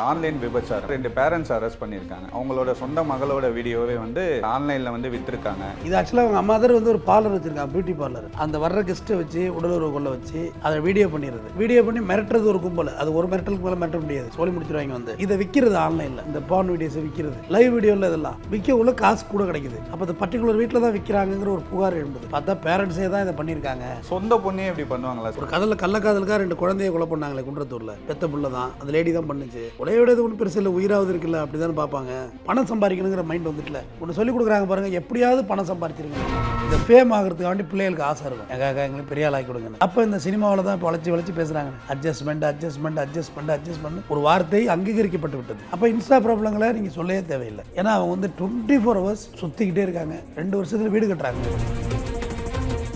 Online விபச்சாரம். ரெண்டு parents arrest பண்ணியிருக்காங்க. அவங்களோட சொந்த மகளோட வீடியோவே வந்து ஆன்லைனில் வந்து விற்றுருக்காங்க இது ஆக்சுவலாக அவங்க மதர் வந்து ஒரு பார்லர் வச்சிருக்காங்க பியூட்டி பார்லர் அந்த வர்ற கெஸ்ட்டை வச்சு உடலுறவு கொள்ள வச்சு அதை வீடியோ பண்ணிடுறது. வீடியோ பண்ணி மிரட்டுறது ஒரு கும்பல். அது ஒரு மிரட்டலுக்கு மேலே மிரட்ட முடியாது. சொல்லி முடிச்சிருவாங்க வந்து. இதை விற்கிறது ஆன்லைனில். இந்த பான் வீடியோஸ் விற்கிறது லைவ் வீடியோவில் இதெல்லாம். விற்க உள்ள காசு கூட கிடைக்குது. அப்போ இந்த பர்டிகுலர் வீட்டில் தான் விற்கிறாங்கிற ஒரு புகார் எழும்புது. பார்த்தா பேரண்ட்ஸே தான் இதை பண்ணியிருக்காங்க. சொந்த பொண்ணே இப்படி பண்ணுவாங்களா? ஒரு கதல கள்ளக்காதலுக்கா ரெண்டு குழந்தைய கொலை பண்ணாங்களே குன்றத்தூர்ல. பெத்த புள்ள தான். அந்த லேடி தான் பண்ணுச்சு. உடைய விட ஒன்றும் பெருசு இல்லை உயிராவது இருக்குல்ல அப்படிதான் பார்ப்பாங்க. பணம் சம்பாதிக்கணுங்கிற மைண்ட் வந்துட்டுல. ஒன்று சொல்லி கொடுக்குறாங்க பாருங்க எப்படியாவது பணம் சம்பாதிச்சிருங்க. இந்த ஃபேம் ஆகிறதுக்கு வேண்டி பிள்ளைகளுக்கு ஆசை இருக்கும். எங்கே அக்கா எங்களுக்கு பெரிய ஆளாக்கி கொடுங்க அப்போ இந்த சினிமாவில் தான் இப்போ வளைச்சி வளைச்சி பேசுகிறாங்க அட்ஜஸ்ட்மெண்ட் அட்ஜஸ்ட்மெண்ட் அட்ஜஸ்ட்மெண்ட் அட்ஜஸ்ட்மெண்ட் ஒரு வார்த்தை அங்கீகரிக்கப்பட்டு விட்டது. அப்போ இன்ஸ்டா ப்ராப்ளங்களை நீங்கள் சொல்லவே தேவையில்லை. ஏன்னா அவங்க வந்து டுவெண்ட்டி ஃபோர் ஹவர்ஸ் சுற்றிக்கிட்டே இருக்காங்க. ரெண்டு வருஷத்தில் வீடு கட்டுறாங்க.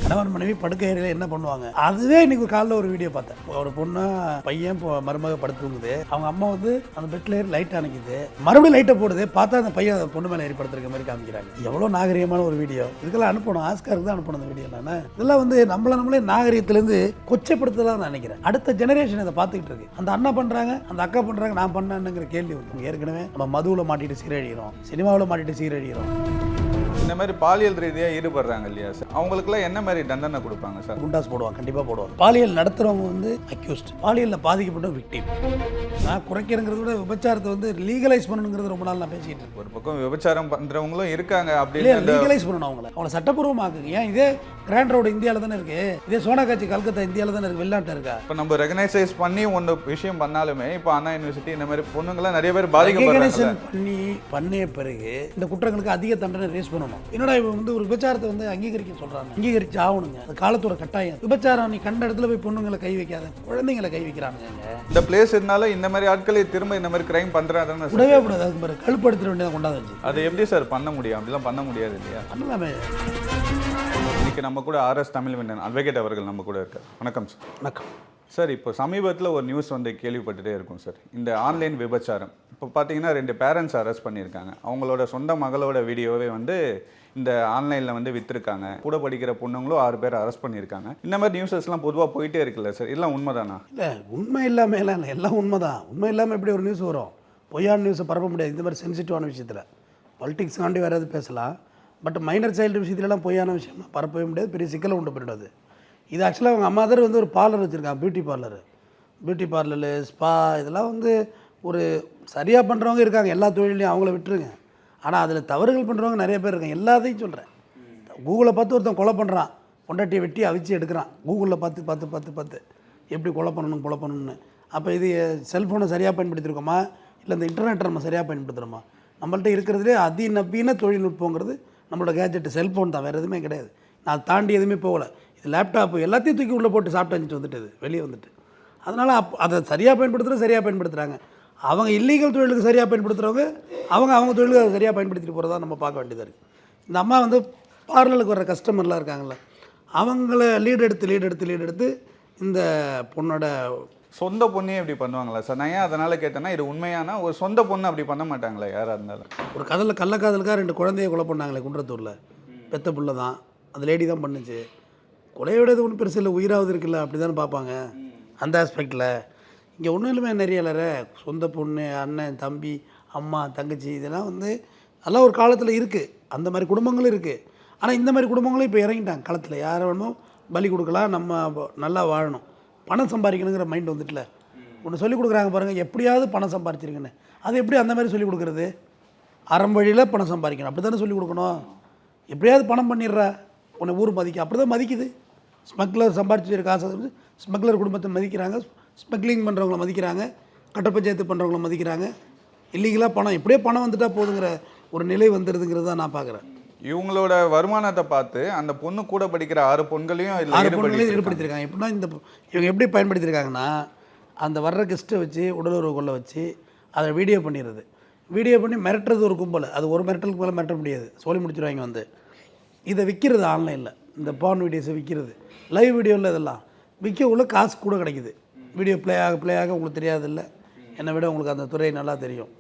கணவன் மனைவி படுக்கை ஏரியில் என்ன பண்ணுவாங்க? அதுவே இன்னைக்கு காலைல ஒரு வீடியோ பார்த்தேன். ஒரு பொண்ணு பையன் மருமக படுத்துங்குது அவங்க அம்மா வந்து அந்த பெட்ல ஏறி லைட் அணைக்குது. மறுபடியும் லைட்டை போடுது. பார்த்தா அந்த பையன் அந்த பொண்ணு மேலே ஏறி படுத்துருக்க மாதிரி காமிக்கிறாங்க. எவ்வளோ நாகரிகமான ஒரு வீடியோ இதுக்கெல்லாம் அனுப்பணும். ஆஸ்காருக்கு தான் அனுப்பணும் அந்த வீடியோ நான் இதெல்லாம் வந்து நம்மள நம்மளே நாகரிகத்திலேருந்து கொச்சப்படுத்தலாம் நான் நினைக்கிறேன். அடுத்த ஜெனரேஷன் இதை பார்த்துக்கிட்டு இருக்கு. அந்த அண்ணா பண்ணுறாங்க அந்த அக்கா பண்ணுறாங்க நான் பண்ணேன்னுங்கிற கேள்வி ஏற்கனவே நம்ம மதுவில் மாட்டிட்டு சீரழிகிறோம் சினிமாவில் மாட்டிட்டு சீரழிகிறோம் இந்த மாதிரி பாலியல் ரீதியாக ஈடுபடுறாங்க இல்லையா சார் அவங்களுக்குலாம் என்ன மாதிரி தண்டனை கொடுப்பாங்க சார் குண்டாஸ் போடுவாங்க கண்டிப்பாக போடுவாங்க. பாலியல் நடத்துகிறவங்க வந்து அக்யூஸ்ட் பாலியலில் பாதிக்கப்பட்ட விக்டிம் நான் குறைக்கிறங்கிறத விட விபச்சாரத்தை வந்து லீகலைஸ் பண்ணணுங்கிறது ரொம்ப நாள் நான் பேசிக்கிட்டு இருக்கேன். ஒரு பக்கம் விபச்சாரம் பண்ணுறவங்களும் இருக்காங்க அப்படின்னு லீகலைஸ் பண்ணணும் அவங்கள. அவங்கள சட்டப்பூர்வமாக்குங்க. ஏன்? இதே கிராண்ட் ரோடு இந்தியாவில் தானே இருக்கு. இதே சோனாகாட்சி கல்கத்தா இந்தியாவில் தானே இருக்கு. வெளிநாட்டில் இருக்கா? இப்போ நம்ம ரெகனைசைஸ் பண்ணி ஒன்று விஷயம் பண்ணாலுமே இப்போ அண்ணா யூனிவர்சிட்டி இந்த மாதிரி பொண்ணுங்களாம் நிறைய பேர் பாதிக்கப்படுறாங்க பண்ணி பண்ணிய பிறகு இந்த குற்றங்களுக்கு அதிக தண்டனை ரேஸ் பண்ணணும் என்னடா இவன் வந்து ஒரு விபச்சாரத்தை வந்து அங்கீகரிக்க சொல்றாங்க அங்கீகரிச்சு ஆகணுங்க. அது காலத்தோட கட்டாயம். விபச்சாரம் நீ கண்ட இடத்துல போய் பொண்ணுங்களை கை வைக்காத. குழந்தைங்களை கை வைக்கிறானுங்க. இந்த பிளேஸ் இருந்தாலும் இந்த மாதிரி ஆட்களை திரும்ப இந்த மாதிரி கிரைம் பண்ணுறாங்கன்னு சார் விடவே கூடாது. அதுக்கு பிறகு கழுப்படுத்த வேண்டியதை கொண்டாந்து அது எப்படி சார் பண்ண முடியும்? அப்படிலாம் பண்ண முடியாது இல்லையா? பண்ணலாமே. இன்னைக்கு நம்ம கூட ஆர்எஸ் தமிழ்வண்ணன் அட்வொகேட் அவர்கள் நம்ம கூட இருக்கார். வணக்கம் சார் வணக்கம். சார் இப்போ சமீபத்தில் ஒரு நியூஸ் வந்து கேள்விப்பட்டுட்டே இருக்கும் சார் இந்த ஆன்லைன் விபச்சாரம் இப்போ பார்த்தீங்கன்னா ரெண்டு பேரண்ட்ஸ் அரெஸ்ட் பண்ணியிருக்காங்க. அவங்களோட சொந்த மகளோட வீடியோவே வந்து இந்த ஆன்லைனில் வந்து விற்றுருக்காங்க கூட படிக்கிற பொண்ணுங்களும் ஆறு பேர் அரெஸ்ட் பண்ணியிருக்காங்க. இந்த மாதிரி நியூஸஸ்லாம் பொதுவாக போயிட்டே இருக்குல்ல சார் எல்லாம் உண்மைதானா? இல்லை உண்மை இல்லாமல் எல்லாம் இல்லை எல்லாம் உண்மை தான் உண்மை இல்லாமல் எப்படி ஒரு நியூஸ் வரும்? பொய்யான நியூஸை பரப்ப முடியாது. இந்த மாதிரி சென்சிட்டிவான விஷயத்தில். பாலிடிக்ஸ்காண்டி வேறு எதாவது பேசலாம். பட் மைனர் சைல்டு விஷயத்துலலாம் பொய்யான விஷயம் பரப்பவே முடியாது. பெரிய சிக்கலை உண்டு பண்ணிடாது இது ஆக்சுவலாக அவங்க மதர் வந்து ஒரு பார்லர் வச்சுருக்காங்க. Beauty parlour beauty parlour spa இதெல்லாம் வந்து ஒரு சரியாக பண்ணுறவங்க இருக்காங்க எல்லா தொழிலையும் அவங்கள விட்டுருங்க. ஆனால் அதில் தவறுகள் பண்ணுறவங்க நிறைய பேர் இருக்காங்க. எல்லாத்தையும் சொல்கிறேன் கூகுளை பார்த்து ஒருத்தன் கொலை பண்ணுறான் பொண்டாட்டியை வெட்டி அவிச்சு எடுக்கிறான். கூகுளில் பார்த்து பார்த்து பார்த்து பார்த்து. எப்படி கொலை பண்ணணும் கொலை பண்ணணும்னு. அப்போ இது செல்ஃபோனை சரியாக பயன்படுத்தியிருக்கோமா இல்லை இந்த இன்டர்நெட்டை நம்ம சரியாக பயன்படுத்துகிறோமா நம்மள்ட்ட இருக்கிறதுலே அதிநவீன தொழில்நுட்பங்கிறது நம்மளோட கேஜெட்டு செல்ஃபோன் தான். வேறு எதுவுமே கிடையாது. நான் தாண்டி எதுவுமே போகலை. இது லேப்டாப்பு எல்லாத்தையும் தூக்கி உள்ளே போட்டு சாப்பிட்டு வந்துட்டு வந்துட்டு வெளியே வந்துட்டு. அதனால் அப் அதை சரியாக பயன்படுத்துகிறது சரியாக பயன்படுத்துகிறாங்க அவங்க இல்லீகல் தொழிலுக்கு சரியாக பயன்படுத்துகிறவங்க அவங்க அவங்க தொழிலுக்கு அதை சரியாக பயன்படுத்திட்டு போகிறதா நம்ம பார்க்க வேண்டியதாக இருக்குது இந்த அம்மா வந்து பார்லருக்கு வர கஸ்டமர்லாம் இருக்காங்கல்ல அவங்கள லீட் எடுத்து லீட் எடுத்து லீட் எடுத்து இந்த பொண்ணோட சொந்த பொண்ணே இப்படி பண்ணுவாங்களா? சார் நான் ஏன் அதனால் கேட்டேன்னா இது உண்மையானா ஒரு சொந்த பொண்ணு அப்படி பண்ண மாட்டாங்களா யாராக இருந்தாலும்? ஒரு கதல கள்ளக்காதலுக்கா ரெண்டு குழந்தைய கொலை பண்ணாங்களே குன்றத்தூரில். பெத்த புள்ள தான். அந்த லேடி தான் பண்ணுச்சு. கொலையை விட ஒன்றும் பெருசு இல்லை உயிராவது இருக்குல்ல அப்படி தானே பார்ப்பாங்க. அந்த ஆஸ்பெக்டில் இங்கே ஒன்றும் இல்லைமே நிறைய இல்லற சொந்த பொண்ணு அண்ணன் தம்பி அம்மா தங்கச்சி இதெல்லாம் வந்து அதெல்லாம் ஒரு காலத்தில் இருக்குது அந்த மாதிரி குடும்பங்களும் இருக்குது ஆனால் இந்த மாதிரி குடும்பங்களும் இப்போ இறங்கிட்டாங்க. காலத்தில் யாரை வேணுமோ பலி கொடுக்கலாம் நம்ம நல்லா வாழணும். பணம் சம்பாதிக்கணுங்கிற மைண்ட் வந்துட்டல. ஒன்று சொல்லிக் கொடுக்குறாங்க பாருங்கள் எப்படியாவது பணம் சம்பாதிச்சிருக்குன்னு அது எப்படி அந்த மாதிரி சொல்லிக் கொடுக்குறது? அறம் வழியில் பணம் சம்பாதிக்கணும். அப்படி தானே சொல்லி கொடுக்கணும்? எப்படியாவது பணம் பண்ணிடுறா. உன்னை ஊர் மதிக்க. அப்படி தான் மதிக்குது. ஸ்மக்லர் சம்பாரிச்சு காசு ஸ்மக்லர் குடும்பத்தை மதிக்கிறாங்க. ஸ்மக்லிங் பண்ணுறவங்கள மதிக்கிறாங்க கட்ட பஞ்சாயத்து பண்ணுறவங்கள மதிக்கிறாங்க. இல்லீகலாக பணம் எப்படியோ பணம் வந்துட்டா போதுங்கிற ஒரு நிலை வந்துடுதுங்கிறது தான் நான் பார்க்குறேன். இவங்களோட வருமானத்தை பார்த்து அந்த பொண்ணு கூட படிக்கிற ஆறு பொண்களையும் ஆறு பொண்ணுகளையும் ஈடுபடுத்தி ஈடுபடுத்தியிருக்காங்க எப்படின்னா இந்த இவங்க எப்படி பயன்படுத்தியிருக்காங்கன்னா அந்த வர்ற கெஸ்ட்டை வச்சு உடலுறவு கொள்ள வச்சு அதை வீடியோ பண்ணிடுறது. வீடியோ பண்ணி மிரட்டுறது ஒரு கும்பல். அது ஒரு மிரட்டலுக்கு மேலே மிரட்ட முடியாது. சொல்லி முடிச்சிருவாங்க வந்து. இதை விற்கிறது ஆன்லைனில். இந்த பான் வீடியோஸை விற்கிறது லைவ் வீடியோவில் இதெல்லாம். விற்க உள்ள காசு கூட கிடைக்குது. வீடியோ ப்ளே ஆக ப்ளே ஆக உங்களுக்கு தெரியாதில்ல. என்னை விட உங்களுக்கு அந்த துறை நல்லா தெரியும்.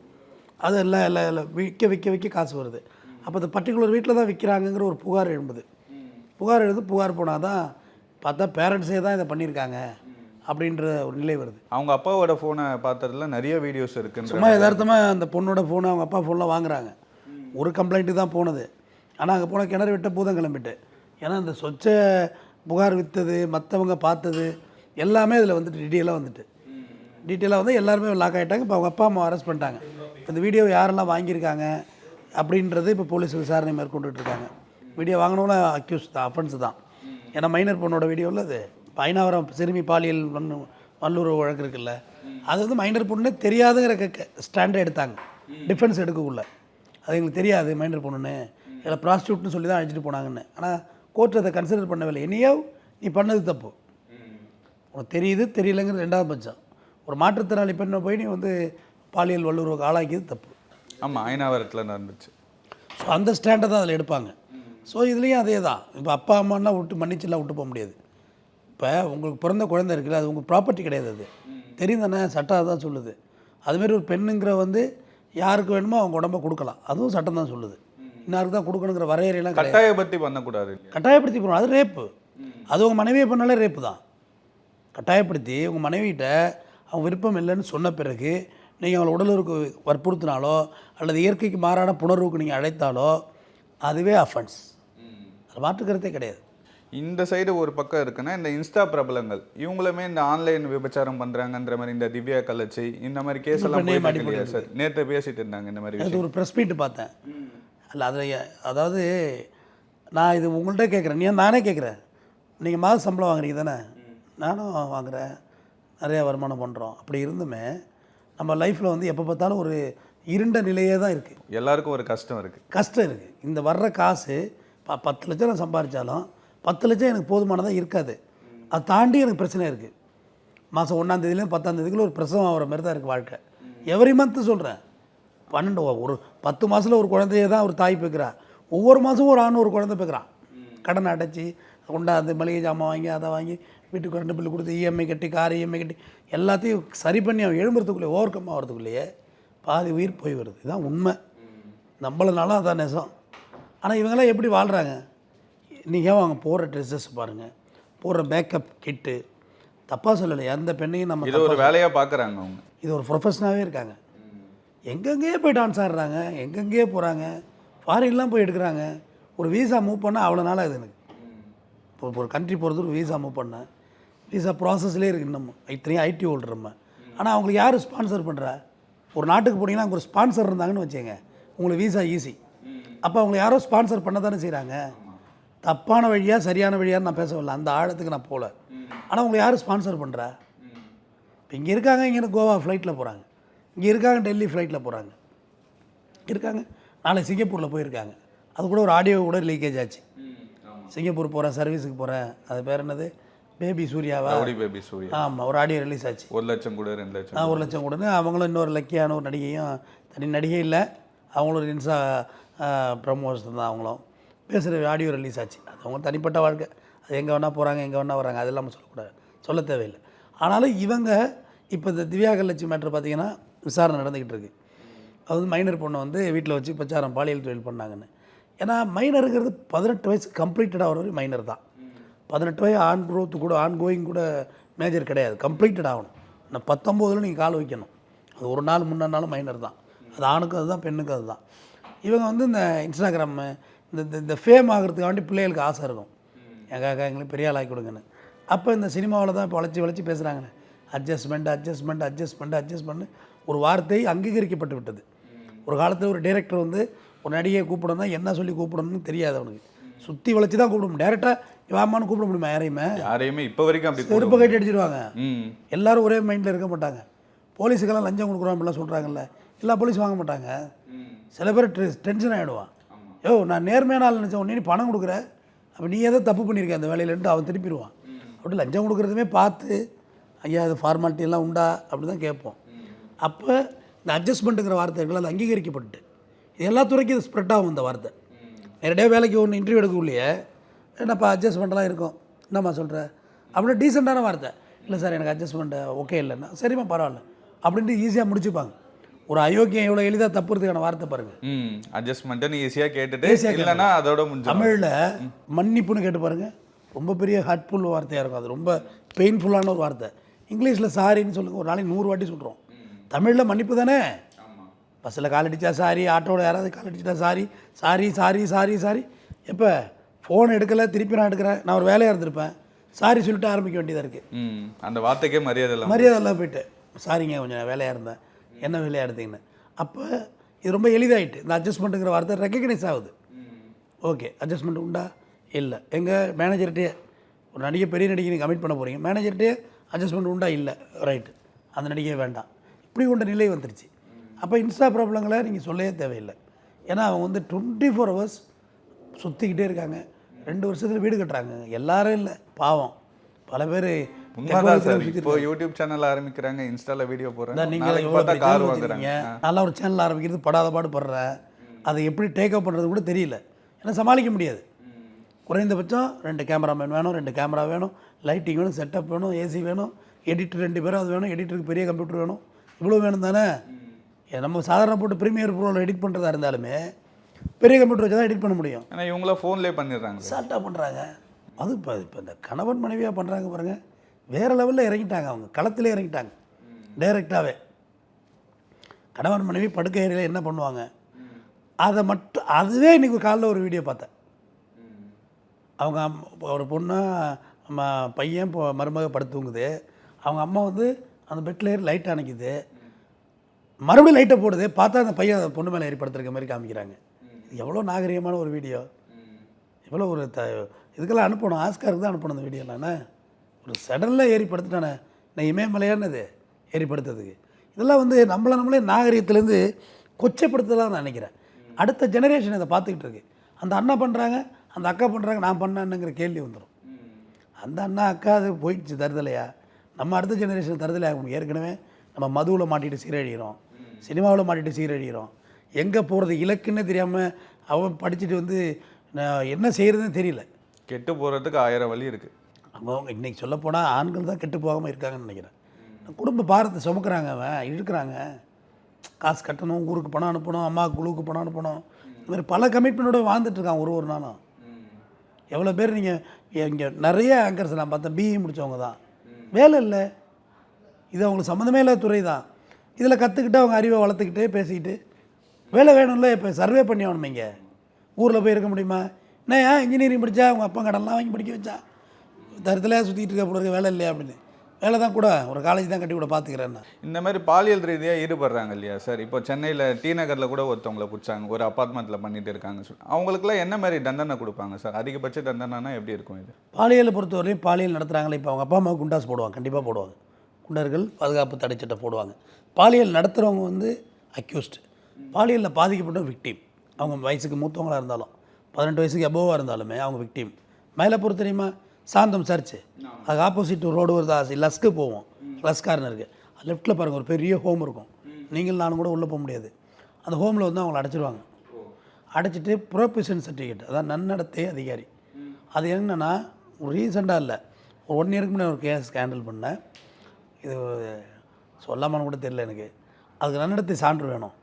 அது எல்லாம் எல்லாம் எல்லாம் விற்க விற்க விற்க காசு வருது. அப்போ இந்த பர்டிகுலர் வீட்டில் தான் விற்கிறாங்கங்கிற ஒரு புகார் எழும்புது. புகார் எழுது புகார் போனால் தான் பார்த்தா பேரண்ட்ஸே தான் இதை பண்ணியிருக்காங்க அப்படின்ற ஒரு நிலை வருது. அவங்க அப்பாவோட ஃபோனை பார்த்ததுல நிறைய வீடியோஸ் இருக்குன்ற சும்மா யதார்த்தமாக அந்த பொண்ணோட ஃபோனை அவங்க அப்பா ஃபோனில் வாங்குறாங்க. ஒரு கம்ப்ளைண்ட்டு தான் போனது. ஆனால் அங்கே போன கிணறு விட்ட பூதம் கிளம்பிட்டு. ஏன்னா இந்த சொச்ச புகார் விற்றது மற்றவங்க பார்த்தது எல்லாமே இதில் வந்துட்டு டீட்டெயிலாக வந்துட்டு. டீட்டெயிலாக வந்து எல்லாருமே லாக் ஆகிட்டாங்க இப்போ அவங்க அப்பா அம்மா அரெஸ்ட் பண்ணிட்டாங்க. இந்த வீடியோ யாரெல்லாம் வாங்கியிருக்காங்க அப்படின்றது இப்போ போலீஸ் விசாரணை மேற்கொண்டுட்ருக்காங்க. வீடியோ வாங்கினோம்னா அக்யூஸ் தான் அஃபென்ஸ் தான். ஏன்னா மைனர் பொண்ணோட வீடியோவில் அது. பைனாவரம் சிறுமி பாலியல் வன் வல்லுறவு வழக்கு இருக்குல்ல. அது வந்து மைனர் பொண்ணு தெரியாதுங்கிற ஸ்டாண்டை எடுத்தாங்க. டிஃபென்ஸ் எடுக்கக்குள்ள. அது எங்களுக்கு தெரியாது மைனர் பொண்ணுன்னு. இல்லை ப்ராஸ்டியூட்னு சொல்லி தான் அழைச்சிட்டு போனாங்கன்னு. ஆனால் கோர்ட் அதை கன்சிடர் பண்ணவில்லை என்னையோ நீ பண்ணது தப்பு. உனக்கு தெரியுது தெரியலங்கிறது ரெண்டாவது பட்சம். ஒரு மாற்றுத்திறனாளி பெண்ணை போய் நீ வந்து பாலியல் வல்லுறவுக்கு ஆளாக்கியது தப்பு. ஆமா ஐநாவரத்தில் நடந்துச்சு. ஸோ அந்த ஸ்டாண்டை தான் அதில் எடுப்பாங்க. ஸோ இதுலேயும் அதே தான் இப்போ அப்பா அம்மானா விட்டு மன்னிச்சுலாம் விட்டு போக முடியாது. இப்போ உங்களுக்கு பிறந்த குழந்தை இருக்குல்ல அது உங்கள் ப்ராப்பர்ட்டி கிடையாது அது. தெரியும் தானே சட்டம் அதான் சொல்லுது. அதுமாரி ஒரு பெண்ணுங்கிற வந்து யாருக்கு வேணுமோ அவங்க உடம்ப கொடுக்கலாம். அதுவும் சட்டம் தான் சொல்லுது. இன்னாருக்கு தான் கொடுக்கணுங்கிற வரையறையெல்லாம் கட்டாயப்படுத்தி பண்ணக்கூடாது கட்டாயப்படுத்தி போகணும் அது ரேப்பு அது உங்கள் மனைவியை பண்ணாலே ரேப்பு தான். கட்டாயப்படுத்தி உங்கள் மனைவிகிட்ட அவங்க விருப்பம் இல்லைன்னு சொன்ன பிறகு நீங்கள் அவளை உடலுறவுக்கு வற்புறுத்தினாலோ அல்லது இயற்கைக்கு மாறான புணர்வுக்கு நீங்கள் அழைத்தாலோ அதுவே அஃபென்ஸ் அது மாற்றுக்கிறதே கிடையாது. இந்த சைடு ஒரு பக்கம் இருக்குன்னா இந்த இன்ஸ்டா பிரபலங்கள் இவங்களுமே இந்த ஆன்லைன் விபச்சாரம் பண்றாங்கன்ற மாதிரி இந்த திவ்யா கள்ளச்சி இந்த மாதிரி கேஸ் எல்லாம் சார் நேற்று பேசிட்டு இருந்தாங்க இந்த மாதிரி அது ஒரு ப்ரெஸ் மீட் பார்த்தேன். அல்ல அதில் அதாவது நான் இது உங்கள்கிட்ட கேட்குறேன். நீ நானே கேட்குறேன். நீங்கள் மாத சம்பளம் வாங்குறீங்க தானே? நானும் வாங்குறேன். நிறையா வருமானம் பண்ணுறோம் அப்படி இருந்துமே நம்ம லைஃப்பில் வந்து எப்போ பார்த்தாலும் ஒரு இருண்ட நிலையே தான் இருக்குது எல்லாருக்கும் ஒரு கஷ்டம் இருக்கு. கஷ்டம் இருக்குது இந்த வர்ற காசு ப பத்து லட்சம் நான் சம்பாதிச்சாலும் பத்து லட்சம் எனக்கு போதுமானதாக இருக்காது. அதை தாண்டி எனக்கு பிரச்சனை இருக்குது மாதம் ஒன்றாந்தேதியிலேருந்து பத்தாந்தேதிக்குள்ள ஒரு பிரசவம் ஆகிற மாதிரி தான் இருக்குது வாழ்க்கை. எவரி மந்த்து சொல்கிறேன் பன்னெண்டு ஒரு பத்து மாதத்தில் ஒரு குழந்தைய தான் ஒரு தாய் பெக்கிறா. ஒவ்வொரு மாதமும் ஒரு ஆண் ஒரு குழந்தை பெக்கிறான் கடன் அடைச்சி கொண்டாந்து மளிகை ஜாமான் வாங்கி அதை வாங்கி வீட்டுக்கு கரண்ட் பில்லு கொடுத்து இஎம்ஐ கட்டி கார் இஎம்ஐ கட்டி எல்லாத்தையும் சரி பண்ணி அவன் எழும்புறதுக்குள்ளே ஓவர் கம் ஆகிறதுக்குள்ளேயே பாதி உயிர் போய் வருது. இதுதான் உண்மை. நம்மளனாலும் அதான் நெசம் ஆனால் இவங்கெல்லாம் எப்படி வாழ்கிறாங்க நீங்கள் அவங்க போடுற ட்ரெஸ்ஸஸ் பாருங்கள் போடுற மேக்கப் கிட்டு தப்பாக சொல்லலை. எந்த பெண்ணையும் நம்ம இது ஒரு வேலையா பாக்குறாங்க அவங்க. இது ஒரு ப்ரொஃபஷனாகவே இருக்காங்க. எங்கெங்கேயோ போய் டான்ஸ் ஆடுறாங்க? எங்கெங்கேயோ போகிறாங்க ஃபாரின்லாம் போய் எடுக்கிறாங்க. ஒரு வீசா மூவ் பண்ணால் அவ்வளோ நாள் ஆகுது எனக்கு. இப்போ ஒரு கண்ட்ரி போகிறது ஒரு வீசா மூவ் பண்ணேன். வீசா ப்ராசஸ்லேயே இருக்குது இன்னும் இத்தனையும் ஐடி ஹோல்டர் நம்ம. ஆனால் அவங்களுக்கு யார் ஸ்பான்சர் பண்ணுறா ஒரு நாட்டுக்கு போனீங்கன்னா அங்கே ஒரு ஸ்பான்சர் இருந்தாங்கன்னு வச்சுங்க உங்களுக்கு வீசா ஈஸி அப்போ அவங்க யாரோ ஸ்பான்சர் பண்ண தானே செய்கிறாங்க தப்பான வழியாக சரியான வழியான்னு நான் பேசவில்லை அந்த ஆழத்துக்கு நான் போகல. ஆனால் உங்களை யார் ஸ்பான்சர் பண்ணுறா இப்போ இங்கே இருக்காங்க இங்கே கோவா ஃப்ளைட்டில் போகிறாங்க இங்கே இருக்காங்க டெல்லி ஃப்ளைட்டில் போகிறாங்க இருக்காங்க. நாளை சிங்கப்பூரில் போயிருக்காங்க. அது கூட ஒரு ஆடியோ கூட லீக்கேஜ் ஆச்சு. சிங்கப்பூர் போகிறேன் சர்வீஸுக்கு போகிறேன் அது பேர் என்னது? பேபி சூர்யாவா ரவுடி பேபி சூர்யா ஆமாம் ஒரு ஆடியோ ரிலீஸ் ஆச்சு. ஒரு லட்சம் கூட ரெண்டு லட்சம் ஆ, ஒரு லட்சம் கொடுன்னு அவங்களும் இன்னொரு லக்கியான ஒரு நடிகையும் தனி நடிகை இல்லை அவங்களும் ஒரு இன்ஸ்டா ப்ரமோஷன் தான் அவங்களும். பேசுகிற ஆடியோ ரிலீஸ் ஆச்சு. அது அவங்க தனிப்பட்ட வாழ்க்கை. அது எங்கே வேணால் போகிறாங்க எங்கே வேணால் வராங்க அதெல்லாம் நம்ம சொல்லக்கூடாது. சொல்ல தேவையில்லை. ஆனாலும் இவங்க இப்போ இந்த திவ்யா கள்ளச்சி மேட்ரு பார்த்தீங்கன்னா விசாரணை நடந்துக்கிட்டு இருக்கு. அது வந்து மைனர் பொண்ணை வந்து வீட்டில் வச்சு பிரச்சாரம் பாலியல் தொழில் பண்ணாங்கன்னு. ஏன்னா மைனருங்கிறது பதினெட்டு வயசு கம்ப்ளீட்டடாக வரையும் மைனர் தான். பதினெட்டு வயது ஆன் க்ரோத்து கூட ஆன் கோயிங் கூட மேஜர் கிடையாது. கம்ப்ளீட்டட் ஆகணும். இந்த பத்தொம்போதில் நீங்கள் கால் வைக்கணும். அது ஒரு நாள் முன்னாடினாலும் மைனர் தான். அது ஆணுக்கும் அதுதான் பெண்ணுக்கும் அதுதான். இவங்க வந்து இந்த இன்ஸ்டாகிராமு இந்த இந்த- இந்த ஃபேம் ஆகிறதுக்காண்டி பிள்ளைகளுக்கு ஆசை இருக்கும். எங்கள் அக்கா எங்களுக்கு பெரிய ஆளாக்கி கொடுங்கன்னு. அப்போ இந்த சினிமாவில் தான் இப்போ வளைச்சி வளைச்சி பேசுகிறாங்கண்ணே அட்ஜஸ்ட்மெண்ட் அட்ஜஸ்ட்மெண்ட் அட்ஜஸ்ட்மெண்ட் அட்ஜஸ்ட்மெண்ட் ஒரு வார்த்தை அங்கீகரிக்கப்பட்டு விட்டது. ஒரு காலத்தில் ஒரு டைரக்டர் வந்து ஒரு நடிகையை கூப்பிடணும் என்ன சொல்லி கூப்பிடணும்னு தெரியாது அவனுக்கு. சுற்றி வளைச்சி தான் கூப்பிட முடியும். டேரெக்டாக வாமான்னு கூப்பிட முடியுமா யாரையுமே? யாரையுமே இப்ப வரைக்கும் அப்படி செருப்பு கட்டி அடிச்சிடுவாங்க ம். எல்லாரும் ஒரே மைண்டில் இருக்க மாட்டாங்க. போலீஸுக்கெல்லாம் லஞ்சம் கொடுக்குறோம் அப்படிலாம் சொல்கிறாங்கல்ல எல்லா போலீஸ் வாங்க மாட்டாங்க. சில பேர் டென்ஷன் ஆகிடுவான் யோ நான் நேர்மையான ஆள் நினச்சேன். உடனே பணம் கொடுக்குற. அப்போ நீ ஏதோ தப்பு பண்ணியிருக்க அந்த வேலையிலன்ட்டு அவன் திருப்பிடுவான். அப்படி லஞ்சம் கொடுக்குறதுமே பார்த்து ஐயா அது ஃபார்மாலிட்டி எல்லாம் உண்டா? அப்படி தான் கேட்போம் அப்போ இந்த அட்ஜஸ்ட்மெண்ட்டுங்கிற வார்த்தைகள் அது அங்கீகரிக்கப்பட்டு இது எல்லா துறைக்கும் இது ஸ்ப்ரெட் ஆகும் இந்த வார்த்தை. நேரடியாக வேலைக்கு ஒன்று இன்டர்வியூ எடுக்கக்குள்ளேயே என்னப்பா அட்ஜஸ்ட்மெண்ட்லாம் இருக்கும் என்னம்மா சொல்கிற அப்படின்னா டீசெண்டான வார்த்தை. இல்லை சார் எனக்கு அட்ஜஸ்ட்மெண்ட்டு ஓகே இல்லைன்னா சரிம்மா பரவாயில்ல. அப்படின்ட்டு ஈஸியாக முடிச்சுப்பாங்க. ஒரு அயோக்கியம் எவ்வளோ எளிதாக தப்புறதுக்கான வார்த்தை பாருங்கள் ம் அட்ஜஸ்ட்மெண்ட்னு ஈஸியா கேட்டுட்டு இல்லைன்னா அதோட தமிழில் மன்னிப்புன்னு கேட்டு பாருங்க. ரொம்ப பெரிய ஹர்ட்ஃபுல் வார்த்தையாக இருக்கும். அது ரொம்ப பெயின்ஃபுல்லான ஒரு வார்த்தை. இங்கிலீஷில் சாரின்னு சொல்லுங்கள் ஒரு நாளைக்கு நூறு வாட்டி சொல்கிறோம் தமிழில் மன்னிப்பு தானே? பஸ்ஸில் கால் அடித்தா சாரி ஆட்டோவில் யாராவது call அடிச்சிட்டா sorry sorry sorry sorry sorry. எப்போ? ஃபோன் எடுக்கலை திருப்பி நான் எடுக்கிறேன். நான் ஒரு வேலையாக இருந்திருப்பேன். சாரி சொல்லிட்டு ஆரம்பிக்க வேண்டியதாக இருக்குது அந்த வார்த்தைக்கே மரியாதை இல்லாம மரியாதை எல்லாம் போயிட்டு சாரிங்க கொஞ்சம் வேலையாக இருந்தேன். என்ன வேலையாக இருந்தீங்கன்னு அப்போ இது ரொம்ப எளிதாயிட்டு இந்த அட்ஜஸ்ட்மெண்ட்டுங்கிற வார்த்தை ரெக்கக்னைஸ் ஆகுது. ஓகே அட்ஜஸ்ட்மெண்ட் உண்டா? இல்லை. எங்கள் மேனேஜர்கிட்டே ஒரு நடிகை பெரிய நடிகை நீங்கள் கமிட் பண்ண போகிறீங்க மேனேஜர்கிட்டே அட்ஜஸ்ட்மெண்ட் உண்டா? இல்லை. ரைட்டு அந்த நடிகை வேண்டாம். இப்படி கொண்ட நிலை வந்துருச்சு. அப்போ இன்ஸ்டா ப்ராப்ளங்களை நீங்கள் சொல்லவே தேவையில்லை. ஏன்னா அவங்க வந்து டுவெண்ட்டி ஃபோர் ஹவர்ஸ் சுற்றிக்கிட்டே இருக்காங்க. ரெண்டு வருஷத்தில் வீடு கட்டுறாங்க. எல்லாரும் இல்லை. பாவம். பல பேர் இப்போ யூடியூப் சேனல் ஆரம்பிக்கிறாங்க. இன்ஸ்டால வீடியோ போடுறாங்க. நீங்கள் கார் வாங்குறாங்க. நல்லா ஒரு சேனல் ஆரம்பிக்கிறது படாத பாடு படுறேன் அதை எப்படி டேக் அப் பண்ணுறது கூட தெரியல. ஏன்னா சமாளிக்க முடியாது. குறைந்தபட்சம் ரெண்டு கேமராமேன் வேணும் ரெண்டு கேமரா வேணும். லைட்டிங் வேணும் செட்டப் வேணும் ஏசி வேணும். எடிட்டர் ரெண்டு பேரும் அது வேணும். எடிட்டருக்கு பெரிய கம்ப்யூட்டர் வேணும். இவ்வளோ வேணும் தானே? நம்ம சாதாரண போட்டு ப்ரீமியர் ப்ரோவில் எடிட் பண்ணுறதா இருந்தாலுமே பெரிய கம்ப்யூட்டர் வச்சு தான் எடிட் பண்ண முடியும். ஏன்னா இவங்கள ஃபோன்லேயே பண்ணிடுறாங்க. சால்ட்டாக பண்ணுறாங்க அது இப்போ இப்போ இந்த கணவன் மனைவியாக பண்ணுறாங்க பாருங்கள் வேறு லெவலில் இறங்கிட்டாங்க அவங்க. களத்திலே இறங்கிட்டாங்க. டைரெக்டாகவே கணவன் மனைவி படுக்கை அறையில் என்ன பண்ணுவாங்க? அதை மட்டும் அதுவே இன்றைக்கி காலைல ஒரு வீடியோ பார்த்தேன். அவங்க ஒரு பொண்ணு நம்ம பையன் இப்போ மருமக படுத்து தூங்குது. அவங்க அம்மா வந்து அந்த பெட்டில் ஏறி லைட் அணைக்குது. மறுபடியும் லைட்டை போடுது பார்த்தா அந்த பையன் அந்த பொண்ணு மேலே ஏற்படுத்திருக்க மாதிரி காமிக்கிறாங்க. எவ்வளோ நாகரிகமான ஒரு வீடியோ எவ்வளோ ஒரு த இதுக்கெல்லாம் அனுப்பணும் ஆஸ்காருக்கு தான் அனுப்பணும் அந்த வீடியோ நான் ஒரு சடனில் ஏறி நான் இமயமலையானது ஏறிப்படுத்துறதுக்கு இதெல்லாம் வந்து நம்மளை நம்மளே நாகரிகத்துலேருந்து கொச்சைப்படுத்தலாம் நான் நினைக்கிறேன். அடுத்த ஜெனரேஷன் இதை பார்த்துக்கிட்டு இருக்கு. அந்த அண்ணா பண்ணுறாங்க அந்த அக்கா பண்ணுறாங்க நான் பண்ணேன்னுங்கிற கேள்வி வந்துடும் அந்த அண்ணா அக்கா அது போயிடுச்சு தருதலையா? நம்ம அடுத்த ஜெனரேஷன் தருதலை ஏற்கனவே நம்ம மதுவில் மாட்டிட்டு சீரழிகிறோம் சினிமாவில் மாட்டிட்டு சீரழிகிறோம் எங்கே போகிறது இலக்குன்னே தெரியாமல் அவன் படிச்சுட்டு வந்து நான் என்ன செய்கிறதுன்னு தெரியல. கெட்டு போறதுக்கு ஆயிரம் வழி இருக்கு. அவங்க இன்றைக்கி சொல்லப்போனால் ஆண்கள் தான் கெட்டு போகாமல் இருக்காங்கன்னு நினைக்கிறேன். குடும்ப பாரத்தை சுமக்கிறாங்க அவன் இழுக்கிறாங்க. காசு கட்டணும் ஊருக்கு பணம் அனுப்பணும் அம்மா குழுவுக்கு பணம் அனுப்பணும். இந்த மாதிரி பல கமிட்மெண்ட்டோட வாழ்ந்துட்டு இருக்கான் ஒரு ஒரு நாளும். எவ்வளோ பேர் நீங்கள் இங்கே நிறைய ஆங்கர்ஸ் நான் பார்த்தேன் பிஇ முடித்தவங்க தான். வேலை இல்லை. இது அவங்களுக்கு சம்மந்தமே இல்லாத துறை தான். இதில் கற்றுக்கிட்டு அவங்க அறிவை வளர்த்துக்கிட்டே பேசிக்கிட்டு வேலை வேணும்ல இப்போ சர்வே பண்ணி ஆகணும் இங்கே. ஊரில் போய் இருக்க முடியுமா? என்ன ஏன் இன்ஜினியரிங் படித்தா அவங்க அப்பா கடன்லாம் வாங்கி படிக்க வச்சா? தரத்தில் சுற்றிட்டு இருக்க போல இருக்க வேலை இல்லையா அப்படின்னு. வேலை தான் கூட ஒரு காலேஜ் தான் கட்டி கூட பார்த்துக்கிறேன்னா. இந்த மாதிரி பாலியல் ரீதியாக ஈடுபடுறாங்க இல்லையா சார்? இப்போ சென்னையில் டி நகரில் கூட ஒருத்தவங்களை பிடிச்சாங்க ஒரு அப்பார்ட்மெண்ட்டில் பண்ணிட்டு இருக்காங்க சொல்லி. அவங்களுக்குலாம் என்ன மாதிரி தண்டனை கொடுப்பாங்க சார்? அதிகபட்ச தண்டனைனா எப்படி இருக்கும் இது? பாலியலை பொறுத்தவரையும் பாலியல் நடத்துகிறாங்களே இப்போ அவங்க அப்பா அம்மா குண்டாஸ் போடுவாங்க கண்டிப்பாக போடுவாங்க. குண்டர்கள் பாதுகாப்பு தடை சட்டம் போடுவாங்க. பாலியல் நடத்துகிறவங்க வந்து அக்யூஸ்டு பாலியலில் பாதிக்கப்பட்ட விக்டீம் அவங்க வயசுக்கு மூத்தவங்களாக இருந்தாலும் பதினெட்டு வயசுக்கு அபோவாக இருந்தாலுமே அவங்க விக்டீம் மேலே பொறுத்த தெரியுமா? சாந்தம் சர்ச்சு. அதுக்கு ஆப்போசிட் ரோடு வருதா. லஸ்க்கு போவோம். லஸ் கார்னர் இருக்குது லெஃப்ட்டில் பாருங்கள் ஒரு பெரிய ஹோம் இருக்கும். நீங்களும் நானும் கூட உள்ளே போக முடியாது. அந்த ஹோமில் வந்து அவங்கள அடைச்சிடுவாங்க அடைச்சிட்டு ப்ரொபிஷன் சர்டிஃபிகேட் அதான் நன்னடத்தை அதிகாரி. அது என்னென்னா ஒரு ரீசெண்டாக இல்லை. ஒரு ஒன் இயருக்கு முன்னாடி ஒரு கேஸ் ஹேண்டில் பண்ணேன். இது சொல்லாமான்னு கூட தெரியல எனக்கு. அதுக்கு நன்னடத்தை சான்று வேணும்.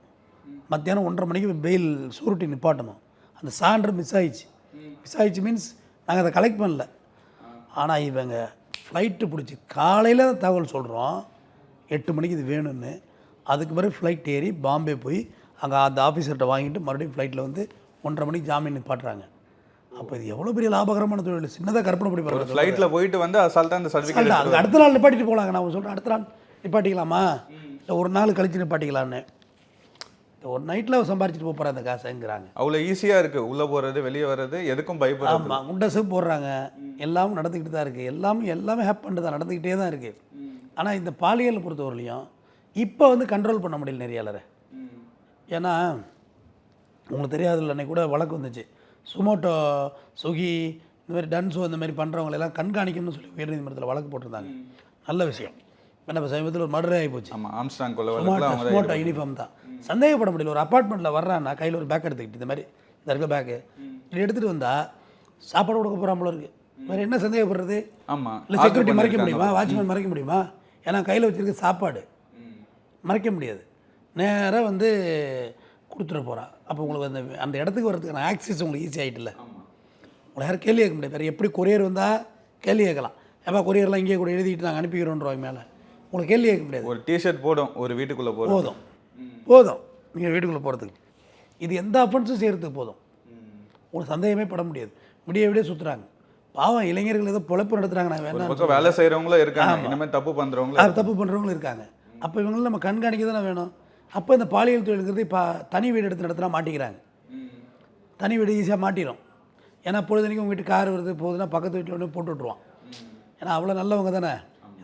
மத்தியானம் ஒன்றரை மணிக்கு பெயில் சூரிட்டி நிப்பாட்டணும். அந்த சான்று மிஸ் ஆயிடுச்சு. மிஸ் ஆயிடுச்சு மீன்ஸ் நாங்கள் அதை கலெக்ட் பண்ணல. ஆனால் இவங்க ஃப்ளைட்டு பிடிச்சி காலையில் தகவல் சொல்கிறோம் எட்டு மணிக்கு இது வேணும்னு. அதுக்கு பிறகு ஃப்ளைட் ஏறி பாம்பே போய் அங்கே அந்த ஆஃபீஸர்கிட்ட வாங்கிட்டு மறுபடியும் ஃப்ளைட்டில் வந்து ஒன்றரை மணிக்கு ஜாமீன் நிப்பாட்டுறாங்க. அப்போ இது எவ்வளோ பெரிய லாபகரமான தொழில். சின்னதாக கற்பனை பண்ணி ஃப்ளைட்டில் போயிட்டு வந்து அசால்ட்டாக அந்த சர்டிஃபிகேட் அடுத்த நாள் நிப்பாட்டிட்டு போகலாங்க நான் சொல்கிறேன் அடுத்த நாள் நிப்பாட்டிக்கலாமா? இல்லை ஒரு நாள் கழிச்சு நிப்பாட்டிக்கலான்னு. ஒரு நைட்டில் சம்பாரிச்சிட்டு போக போகிறேன் அந்த காசைங்கிறாங்க. அவ்வளோ ஈஸியாக இருக்குது உள்ளே போகிறது வெளியே வர்றது எதுக்கும் பயப்படுறது ஆமாம் குண்டஸு போடுறாங்க. எல்லாமும் நடந்துக்கிட்டு தான் இருக்குது எல்லாமே எல்லாமே ஹேப் பண்ணிட்டு தான் நடந்துக்கிட்டே தான் இருக்குது ஆனால் இந்த பாலியல் பொறுத்தவரையிலையும் இப்போ வந்து கண்ட்ரோல் பண்ண முடியல நெறியாளரை ஏன்னா உங்களுக்கு தெரியாதுல்ல அன்னைக்கு கூட வழக்கு வந்துச்சு. சுமோட்டோ சுகி இந்த மாதிரி டன்ஸோ இந்த மாதிரி பண்ணுறவங்களை எல்லாம் கண்காணிக்கணும்னு சொல்லி உயர்நீதிமன்றத்தில் வழக்கு போட்டிருந்தாங்க. நல்ல விஷயம். இப்போ சமீபத்தில் ஒரு மர்டர் ஆகி போச்சு ஆமாம் ஆம்ஸ்டாங் கொலை யூனிஃபார்ம் தான் சந்தேகப்பட முடியல ஒரு அப்பார்ட்மெண்ட்டில் வர்றான்னா கையில் ஒரு பேக் எடுத்துக்கிட்டு இந்த மாதிரி இந்த இருக்க பேக்கு இப்படி எடுத்துகிட்டு வந்தால் சாப்பாடு கொடுக்க போகிறாமல இருக்கு. வேறு என்ன சந்தேகப்படுறது? ஆமாம் இல்லை செக்யூரிட்டி மறைக்க முடியுமா? வாட்ச்மேன் மறைக்க முடியுமா? ஏன்னா கையில் வச்சிருக்க சாப்பாடு மறைக்க முடியாது. நேராக வந்து கொடுத்துட போகிறா அப்போ உங்களுக்கு அந்த அந்த இடத்துக்கு வரதுக்கான ஆக்சஸ் உங்களுக்கு ஈஸி ஆகிட்டுல உங்களை யாரும் கேள்வி கேட்க முடியாது. வேறு எப்படி கொரியர் வந்தால் கேள்வி கேட்கலாம். ஏப்பா கொரியர்லாம் இங்கேயே கூட எழுதிட்டு நாங்கள் அனுப்பிக்கிறோன்றவாங்க மேலே. உங்களுக்கு கேள்வி கேட்க முடியாது. ஒரு டிஷர்ட் போடும் ஒரு வீட்டுக்குள்ள போடும் போதும். போதும். நீங்கள் வீட்டுக்குள்ளே போகிறதுக்கு இது எந்த அஃபென்ஸும் செய்கிறதுக்கு போதும். உங்களுக்கு சந்தேகமே பட முடியாது. விடிய விடிய சுற்றுறாங்க பாவம் இளைஞர்கள் ஏதோ பொழப்பு நடத்துகிறாங்க நான் வேணாம் வேலை செய்யறவங்களும் இருக்காங்க. இனிமே தப்பு பண்றவங்களும் அது தப்பு பண்ணுறவங்களும் இருக்காங்க. அப்போ இவங்களை நம்ம கண்காணிக்க தானே வேணும். அப்போ இந்த பாலியல் தொழிலுங்கிறது இப்போ தனி வீடு எடுத்து நடத்தினா மாட்டிக்கிறாங்க. தனி வீடு ஈஸியாக மாட்டிடும் ஏன்னா பொழுதுனைக்கு உங்கள் வீட்டு கார் வருது போகுதுன்னா பக்கத்து வீட்டில் ஒன்று போட்டு விட்ருவான் ஏன்னா அவ்வளோ நல்லவங்க தானே.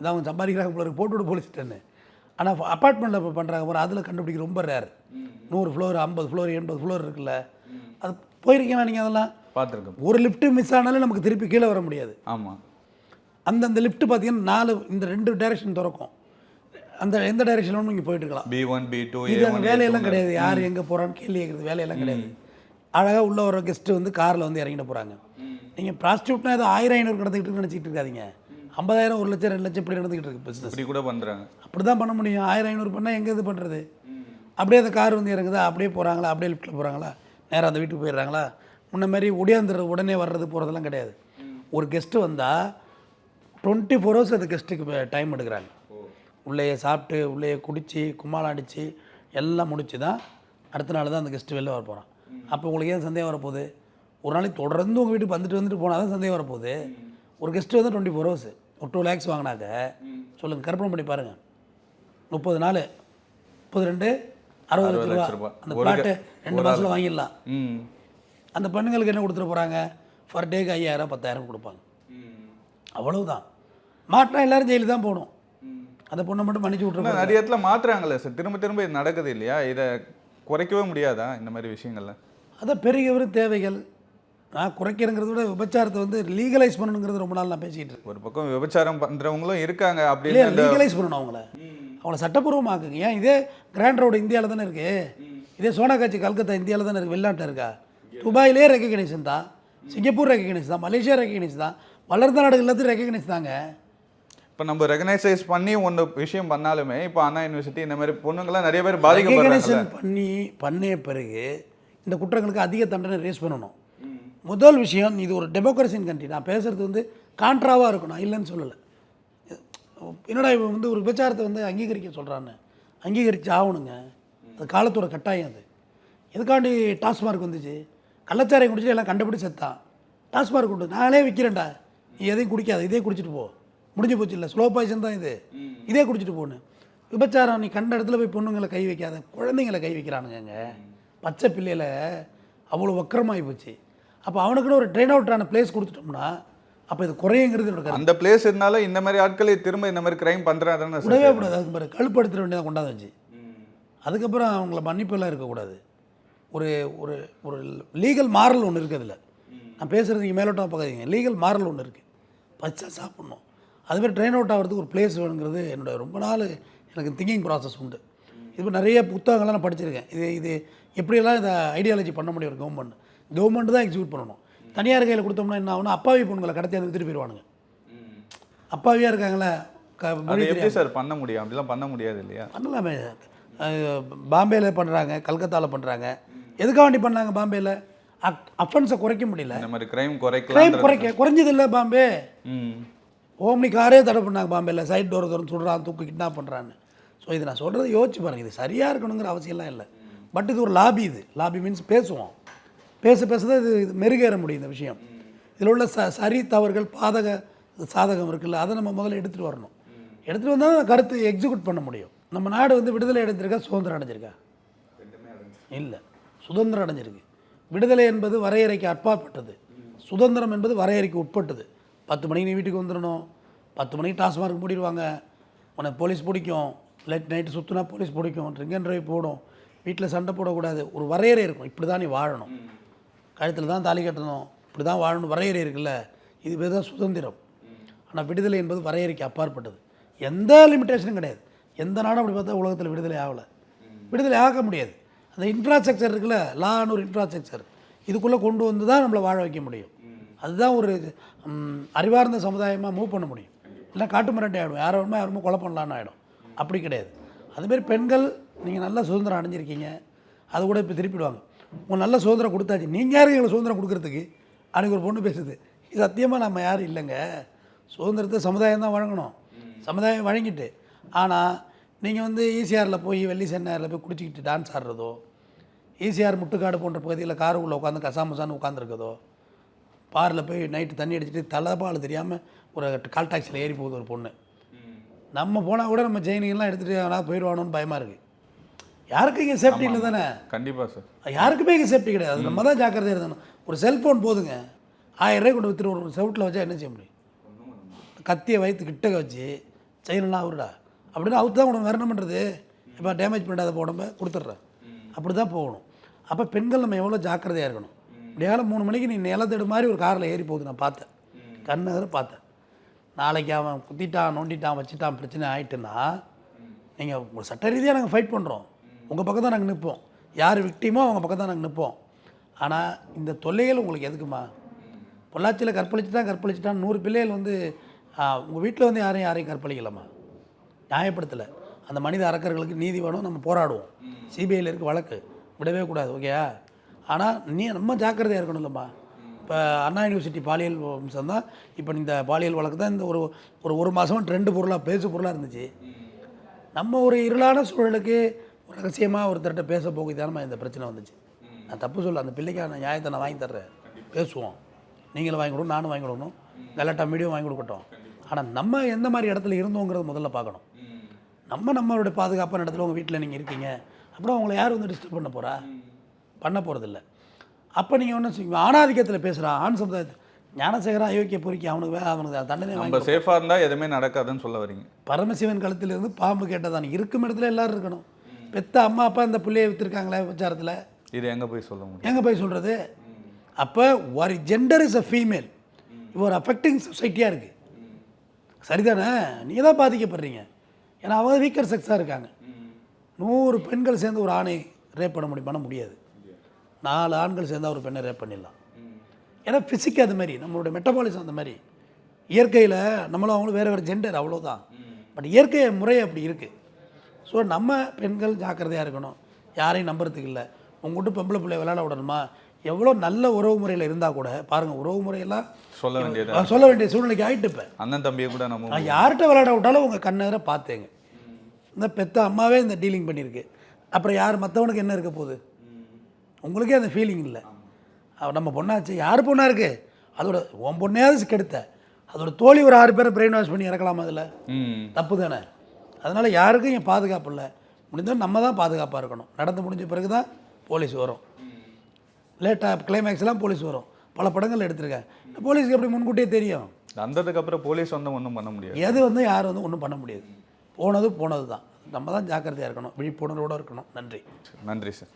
இதை அவங்க சம்பாதிக்கிறாங்க போல போட்டு விட்டு போலீஸ்ட்டேன்னு ஆனால் அப்பார்ட்மெண்ட்டில் இப்போ பண்ணுறாங்க போகிற அதில் கண்டுபிடிக்க ரொம்ப ரேர் நூறு ஃப்ளோர் ஐம்பது ஃப்ளோர் எண்பது ஃப்ளோர் இருக்குல்ல. அது போயிருக்கீங்களா நீங்கள் அதெல்லாம்? பார்த்துருக்கேன். ஒரு லிஃப்ட்டு மிஸ் ஆனாலும் நமக்கு திருப்பி கீழே வர முடியாது. ஆமா. அந்த அந்த லிஃப்ட் பார்த்தீங்கன்னா நாலு இந்த ரெண்டு டைரக்ஷன் திறக்கும். அந்த எந்த டைரக்ஷனும் நீங்கள் போயிட்டு இருக்கலாம். பி ஒன் பி டூ இது அங்கே வேலையெல்லாம் கிடையாது. யார் எங்கே போகிறான்னு கேள்வி கேட்குறது வேலையெல்லாம் கிடையாது. அழகாக உள்ள வர கெஸ்ட்டு வந்து காரில் வந்து இறங்கிட்டு போகிறாங்க நீங்கள் ப்ராஸ்டியூட்னா ஏதோ ஆயிரம் ஐநூறு நடந்துக்கிட்டு நினச்சிட்டு இருக்காதீங்க. ஐம்பதாயிரம் ஒரு லட்சம் ரெண்டு லட்சம் இப்படி நடந்துக்கிட்டு இருக்கு பிஸ்னஸ் இப்படி கூட பண்றாங்க. அப்படி தான் பண்ண முடியும். ஆயிரம் ஐநூறு பண்ணால் எங்கே இது பண்ணுறது அப்படியே அந்த கார் வந்து இறங்குதா? அப்படியே போகிறாங்களா அப்படியே லிஃப்ட்டில் போகிறாங்களா நேராக அந்த வீட்டுக்கு போயிடுறாங்களா? முன்ன மாதிரி ஒடியாந்துறது உடனே வர்றது போகிறதெல்லாம் கிடையாது. ஒரு கெஸ்ட்டு வந்தால் டுவெண்ட்டி ஃபோர் ஹவர்ஸ் அந்த கெஸ்ட்டுக்கு டைம் எடுக்கிறாங்க. உள்ளேயே சாப்பிட்டு உள்ளேயே குடித்து கும்மாளம் அடித்து எல்லாம் முடிச்சு தான் அடுத்த நாள் தான் அந்த கெஸ்ட்டு வெளில வர போகிறான் அப்போ உங்களுக்கு ஏன் சந்தேகம் வரப்போகுது? ஒரு நாளைக்கு தொடர்ந்து உங்கள் வீட்டுக்கு வந்துட்டு வந்துட்டு போனால் தான் சந்தேகம் வரப்போகுது. ஒரு கெஸ்ட்டு வந்து டுவெண்ட்டி ஃபோர் ஹவர்ஸ் ஒரு டூ லேக்ஸ் வாங்கினாக்க சொல்லுங்கள் கற்பனை பண்ணி பாருங்கள் முப்பது நாள் முப்பது ரெண்டு அறுபது லட்ச ரூபா. அந்த பிளாட்டு ரெண்டு மாதத்தில் வாங்கிடலாம். ம். அந்த பெண்களுக்கு என்ன கொடுத்துட போகிறாங்க ஃபர் டேக்கு ஐயாயிரம் பத்தாயிரம் கொடுப்பாங்க. அவ்வளவுதான். மாட்டினா எல்லாரும் ஜெயிலுக்கு தான் போகணும். அந்த பொண்ணை மட்டும் மன்னிச்சு ஆனா விட்ருப்பாங்க நிறைய இடத்துல மாத்துறாங்கல்ல சார். திரும்ப திரும்ப இது நடக்குது இல்லையா? இதை குறைக்கவே முடியாதா இந்த மாதிரி விஷயங்கள்ல? அதான் பெருகி வரும் தேவைகள் நான் குறைக்கிறங்கிறத விட விபச்சாரத்தை வந்து லீகலைஸ் பண்ணணுங்கிறது ரொம்ப நாள் நான் பேசிக்கிட்டு இருக்கேன். ஒரு பக்கம் விபச்சாரம் பண்றவங்களும் இருக்காங்க அப்படின்னு லீகலைஸ் பண்ணணும் அவங்கள. அவங்கள சட்டப்பூர்வமாக்குங்க. ஏன் இதே கிராண்ட் ரோடு இந்தியாவில் தானே இருக்கு? இதே சோனாகாட்சி கல்கத்தா இந்தியாவில் தானே இருக்கு? வெளிநாட்டில் இருக்கா? துபாயிலே ரெக்கக்னைசன் தான். சிங்கப்பூர் ரெக்கக்னைஸ் தான். மலேசியா ரெக்கக்னைஸ் தான். வளர்ந்த நாடுகள் எல்லாத்தையும் ரெக்கக்னைஸ் தாங்க. இப்போ நம்ம ரெகனைசைஸ் பண்ணி ஒன்று விஷயம் பண்ணாலுமே இப்போ அண்ணா யூனிவர்சிட்டி இந்த மாதிரி பொண்ணுங்களாம் நிறைய பேர் பாதிக்கப்படுறாங்கல்ல. ரெகக்னைசேஷன் பண்ணி பண்ணிய பிறகு இந்த குற்றங்களுக்கு அதிக தண்டனை ரேஸ் பண்ணணும். முதல் விஷயம் இது ஒரு டெமோக்ரஸின் கண்ட்ரி நான் பேசுறது வந்து கான்ட்ராவாக இருக்கும் நான் இல்லைன்னு சொல்லலை. என்னடா இவன் வந்து ஒரு விபச்சாரத்தை வந்து அங்கீகரிக்க சொல்கிறான்னு அங்கீகரித்து ஆகணுங்க. அது காலத்தோட கட்டாயம் அது. எதுக்காண்டி டாஸ்மார்க் வந்துச்சு? கள்ளச்சாராயம் குடிச்சு எல்லாம் கண்டுபிடிச்சு செத்தான். டாஸ்மார்க் கொண்டு நானே விற்கிறேன்டா நீ எதையும் குடிக்காத. இதே குடிச்சிட்டு போ. முடிஞ்சு போச்சு இல்லை. ஸ்லோ பாய்சன் தான் இது. இதே குடிச்சிட்டு போன்னு. விபச்சாரம் நீ கண்ட இடத்துல போய் பொண்ணுங்களை கை வைக்காத. குழந்தைங்களை கை வைக்கிறானுங்க பச்சை பிள்ளையில அவ்வளோ வக்கரமாகி போச்சு. அப்போ அவனுக்குன்னு ஒரு ட்ரெயின் அவுட்டான பிளேஸ் கொடுத்துட்டோம்னா அப்போ இது குறையுங்கிறது என்னோட அந்த பிளேஸ் இருந்தாலும் இந்த மாதிரி ஆட்களை திரும்ப இந்த மாதிரி கிரைம் பண்றாங்கன்னு விடவே கூடாது. அதுக்கு பாரு கழுப்படுத்துற வேண்டியதை கொண்டாந்து வச்சு. அதுக்கப்புறம் அவங்கள மன்னிப்பெல்லாம் இருக்கக்கூடாது. ஒரு ஒரு ஒரு லீகல் மாரல் ஒன்று இருக்குது அதில். நான் பேசுகிறது நீங்கள் மேலோட்டம் பார்க்காதீங்க. லீகல் மாரல் ஒன்று இருக்குது பச்சா சாப்பிட்ணும். அதுமாதிரி ட்ரெயின் அவுட் ஆகிறதுக்கு ஒரு பிளேஸ் வேணுங்கிறது என்னோட ரொம்ப நாள் எனக்கு திங்கிங் ப்ராசஸ் உண்டு. இது நிறைய புத்தகங்கள்லாம் நான் படிச்சிருக்கேன். இது இது எப்படியெல்லாம் இதை ஐடியாலஜி பண்ண முடியும் ஒரு கவர்மெண்ட் கவர்மெண்ட் தான் எக்ஸிக்யூட் பண்ணணும். தனியார் கையில் கொடுத்தோம்னா என்ன ஆகும்னா அப்பாவி பொண்ணுங்களை கடத்தி அந்த வித்துட்டு போயிடுவானுங்க அப்பாவியாக இருக்காங்களே எப்படி சார் பண்ண முடியும்? அப்படிலாம் பண்ண முடியாது இல்லையா? பண்ணலாமே. பாம்பேயில் பண்ணுறாங்க கல்கத்தாவில் பண்ணுறாங்க எதுக்காக வேண்டி பண்ணாங்க பாம்பேயில் அஃபென்ஸை குறைக்க முடியல. இந்த மாதிரி கிரைம் கிரைம் குறைக்கலாம் குறைக்க குறைஞ்சது இல்லை பாம்பே ஓம்னி காரே தடை பண்ணாங்க பாம்பேயில் சைட் டோர் திறந்து சுடுறான் தூக்கு கிட்னாப் பண்ணுறான்னு ஸோ இது நான் சொல்கிறத யோசிச்சு பாருங்கள் இது சரியாக இருக்கணுங்கிற அவசியம்லாம் இல்லை. பட் இது ஒரு லாபி இது. லாபி மீன்ஸ் பேசுவோம். பேச பேச தான் இது மெருகேற முடியும் இந்த விஷயம். இதில் உள்ள ச சரி தவறுகள் பாதக சாதகம் இருக்குல்ல அதை நம்ம முதல்ல எடுத்துகிட்டு வரணும். எடுத்துகிட்டு வந்தால் தான் கருத்து எக்ஸிக்யூட் பண்ண முடியும். நம்ம நாடு வந்து விடுதலை அடைஞ்சிருக்கா சுதந்திரம் அடைஞ்சிருக்கா? இல்லை. சுதந்திரம் அடைஞ்சிருக்கு. விடுதலை என்பது வரையறைக்கு அற்பாற்பட்டது சுதந்திரம் என்பது வரையறைக்கு உட்பட்டது. பத்து மணிக்கு நீ வீட்டுக்கு வந்துடணும். பத்து மணிக்கு டாஸ்மார்க் மூடிடுவாங்க. உனக்கு போலீஸ் பிடிக்கும். லேட் நைட்டு சுற்றினா போலீஸ் பிடிக்கும். ட்ரிங்க் அண்ட் ட்ரைவ் போடும். வீட்டில் சண்டை போடக்கூடாது. ஒரு வரையறை இருக்கும். இப்படி தான் நீ வாழணும். கழுத்தில் தான் தாலி கட்டணும். இப்படி தான் வாழணும் வரையறை இருக்குல்ல இது பேர் தான் சுதந்திரம். ஆனால் விடுதலை என்பது வரையறைக்கு அப்பாற்பட்டது. எந்த லிமிட்டேஷனும் கிடையாது. எந்த நாடும் அப்படி பார்த்தா உலகத்தில் விடுதலை ஆகலை. விடுதலை ஆக முடியாது. அந்த இன்ஃப்ராஸ்ட்ரக்சர் இருக்குல்ல லான்னு ஒரு இன்ஃப்ராஸ்ட்ரக்சர் இதுக்குள்ளே கொண்டு வந்து தான் நம்மளை வாழ வைக்க முடியும். அதுதான் ஒரு அறிவார்ந்த சமுதாயமாக மூவ் பண்ண முடியும். இல்லை காட்டு மிரட்டி ஆகிடும் யாரோ வேணுமோ யாருமோ கொலை பண்ணலான்னு ஆகிடும் அப்படி கிடையாது. அதுமாரி பெண்கள் நீங்கள் நல்லா சுதந்திரம் அடைஞ்சிருக்கீங்க. அது கூட இப்போ திருப்பிடுவாங்க. உங்கள் நல்ல சுதந்திரம் கொடுத்தாச்சு. நீங்கள் யாரும் எங்களுக்கு சுதந்திரம் கொடுக்கறதுக்கு? அன்றைக்கி ஒரு பொண்ணு பேசுது. இது சத்தியமாக நம்ம யாரும் இல்லைங்க? சுதந்திரத்தை சமுதாயம் தான் வழங்கணும். சமுதாயம் வழங்கிட்டு. ஆனால் நீங்கள் வந்து ஈசிஆரில் போய் வெள்ளி சென்னையில் போய் குடிச்சிக்கிட்டு டான்ஸ் ஆடுறதோ ஈசிஆர் முட்டுக்காடு போன்ற பகுதியில் காருக்குள்ளே உட்காந்து கசாமசான்னு உட்காந்துருக்கதோ பாரில் போய் நைட்டு தண்ணி அடிச்சிட்டு தலைப்பால் தெரியாமல் ஒரு கால் டாக்ஸியில் ஏறி போகுது ஒரு பொண்ணு. நம்ம போனால் கூட நம்ம செயினிங்கெல்லாம் எடுத்துகிட்டு ஆனால் போயிடுவானோன்னு பயமாக இருக்குது யாருக்கும் இங்கே சேஃப்டி இல்லை தானே கண்டிப்பாக சார் யாருக்குமே இங்கே சேஃப்டி கிடையாது. நம்ம தான் ஜாக்கிரதையாக இருந்தணும் ஒரு செல்ஃபோன் போதுங்க. ஆயிரம் ரூபாய் கொண்டு வித்துட்டு ஒரு செவுட்டில் வச்சா என்ன செய்ய முடியும்? கத்தியை வயிற்று கிட்டக்க வச்சு செயினெல்லாம் அவருடா. அப்படின்னு அவுத்து தான் உனக்கு வேறு என்ன பண்ணுறது இப்போ டேமேஜ் பண்ணாத உடம்ப கொடுத்துட்றேன். அப்படி தான் போகணும். அப்போ பெண்கள் நம்ம எவ்வளோ ஜாக்கிரதையாக இருக்கணும்? இப்படியால மூணு மணிக்கு நீ நிலத்தெடு மாதிரி ஒரு காரில் ஏறி போகுது நான் பார்த்தேன். கண்ணு பார்த்தேன். நாளைக்கு அவன் குத்திட்டான் நோண்டிட்டான் வச்சுட்டான் பிரச்சனை ஆயிட்டுன்னா நீங்கள் ஒரு சட்ட ரீதியாக நாங்கள் ஃபைட் பண்ணுறோம் உங்கள் பக்கம் தான் நாங்கள் நிற்போம் யார் விக்டிமோ அவங்க பக்கம் தான் நாங்கள் நிற்போம் ஆனால் இந்த தொல்லைகள் உங்களுக்கு எதுக்குமா? பொள்ளாச்சியில் கற்பழிச்சுட்டான் கற்பழிச்சுட்டான். நூறு பிள்ளைகள் வந்து உங்கள் வீட்டில் வந்து யாரையும் யாரையும் கற்பழிக்கலாமா நியாயப்படுத்தலை. அந்த மனித அரக்கர்களுக்கு நீதி வேணும் நம்ம போராடுவோம். சிபிஐயில் இருக்க வழக்கு. விடவே கூடாது ஓகேயா ஆனால் நீ நம்ம ஜாக்கிரதையாக இருக்கணும்லம்மா இப்போ அண்ணா யூனிவர்சிட்டி பாலியல் வம்சம் தான் இப்போ இந்த பாலியல் வழக்கு தான் இந்த ஒரு ஒரு ஒரு மாதமாக ட்ரெண்டு பொருளாக பேசு பொருளாக இருந்துச்சு. நம்ம ஒரு இருளான சூழலுக்கு ரகசியமாக ஒருத்தர்கிட்ட பேச போகுதானமா இந்த பிரச்சனை வந்துச்சு. நான் தப்பு சொல்ல அந்த பிள்ளைக்கான நியாயத்தை நான் வாங்கி தர்றேன். பேசுவோம். நீங்களும் வாங்கி கொடுக்கணும் நானும் வாங்கி கொடுக்கணும். கலாட்டா மீடியம் வாங்கி கொடுக்கட்டும். ஆனால் நம்ம எந்த மாதிரி இடத்துல இருந்தோங்கிறத முதல்ல பார்க்கணும். நம்ம நம்மளுடைய பாதுகாப்பான இடத்துல உங்கள் வீட்டில் நீங்கள் இருக்கீங்க. அப்புறம் உங்களை யார் வந்து டிஸ்டர்ப் பண்ண போகிறா பண்ண போகிறதில்ல அப்போ நீங்கள் ஒன்றும் செய்வீங்க ஆணாதிக்கத்தில் பேசுகிறான் ஆண் சமுதாயத்தில் ஞானசேகரா அயோக்கிய பொறுக்கி அவனுக்கு வே- அவனுக்கு தண்டனை நம்ம சேஃபாக இருந்தால் எதுவுமே நடக்காதுன்னு சொல்ல வரீங்க. பரமசிவன் கழுத்திலிருந்து பாம்பு கேட்டதான் இருக்கும் இடத்துல எல்லாரும் இருக்கணும். பெத்த அம்மா அப்பா இந்த பிள்ளையை விற்றுருக்காங்களே விசாரத்தில்? இது எங்கே போய் சொல்ல முடியும்? எங்கே போய் சொல்கிறது அப்போ ஒரு ஜெண்டர் இஸ் அ ஃபீமேல் ஒரு அஃபெக்டிங் சொசைட்டியாக இருக்குது சரிதானே? நீங்கள் தான் பாதிக்கப்படுறீங்க. ஏன்னா அவங்க வீக்கர் செக்ஸாக இருக்காங்க. நூறு பெண்கள் சேர்ந்து ஒரு ஆணை ரேப் பண்ண முடியும் பண்ண முடியாது. நாலு ஆண்கள் சேர்ந்தா ஒரு பெண்ணை ரேப் பண்ணிடலாம். ஏன்னா ஃபிசிக் அது மாதிரி நம்மளோட மெட்டபாலிசம் அந்த மாதிரி. இயற்கையில் நம்மளும் அவங்களும் வேறு வேறு ஜெண்டர் அவ்வளோதான் பட் இயற்கை முறை அப்படி இருக்குது ஸோ நம்ம பெண்கள் ஜாக்கிரதையாக இருக்கணும். யாரையும் நம்புறதுக்கு இல்லை. உங்கள்கிட்ட பொம்பளை பிள்ளை விளையாட விடணுமா? எவ்வளோ நல்ல உறவு முறையில் இருந்தால் கூட பாருங்கள் உறவு முறையெல்லாம் சொல்ல வேண்டியது சொல்ல வேண்டிய சூழ்நிலைக்கு ஆயிட்டு இப்போ. அண்ணன் தம்பியை கூட நம்ம நான் யார்கிட்ட விளையாட விட்டாலும் உங்கள் கண்ணெதிர பார்த்தேங்க. இந்த பெத்த அம்மாவே இந்த டீலிங் பண்ணியிருக்கு. அப்புறம் யார் மற்றவனுக்கு என்ன இருக்க போகுது? உங்களுக்கே அந்த ஃபீலிங் இல்லை. நம்ம பொண்ணாச்சு. யார் பொண்ணா இருக்கு? அதோட உன் பொண்ணையாவது கெடுத்த. அதோட தோழி ஒரு ஆறு பேரை பிரெயின் வாஷ் பண்ணி இறக்கலாமா அதில்? தப்பு தானே? அதனால் யாருக்கும் இங்கே பாதுகாப்பு இல்லை. முடிந்தால் நம்ம தான் பாதுகாப்பாக இருக்கணும். நடந்து முடிஞ்ச பிறகு தான் போலீஸ் வரும். லேட்டாக கிளைமேக்ஸ்லாம் போலீஸ் வரும். பல படங்கள் எடுத்திருக்கேன். போலீஸ்க்கு எப்படி முன்கூட்டியே தெரியும்? வந்ததுக்கு அப்புறம் போலீஸ் வந்து ஒன்றும் பண்ண முடியாது. எது வந்து யார் வந்து ஒன்றும் பண்ண முடியாது. போனது போனது தான் நம்ம தான் ஜாக்கிரதையாக இருக்கணும். விழிப்புணர்வோடு இருக்கணும். நன்றி. நன்றி சார்.